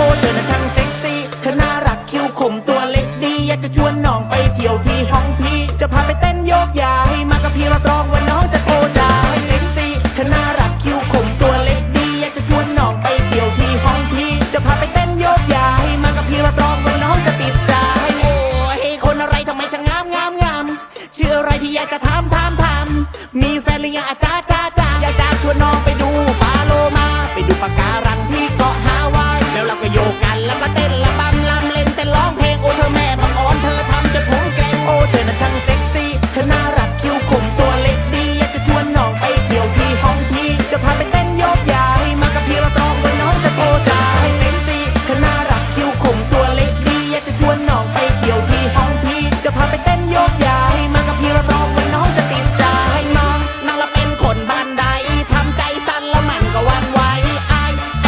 อเธอน่ะช่างเซ็กซี่เธอน่ารักคิ้วขมตัวเล็กดี อยากจะชวนน้องไปเที่ยวที่ห้องพี่ จะพาไปเต้นโยกยาให้มากับพี่รับรองว่าน้องจะโตจ้าให้เซ็กซี่เธอน่ารักคิ้วขมตัวเล็กดี อยากจะชวนน้องไปเที่ยวที่ห้องพี่ จะพาไปเต้นโยกยาให้มากับพี่รับรองว่าน้องจะติดใจโอ้ให้คนอะไรทำไมช่างงามงามงามเชื่ออะไรที่อยากจะถามถามถามมีแฟนหรือยังอาจ้าจ้าจ้าอยากจะชวนน้องไปดูปลาโลมาไปดูปลากา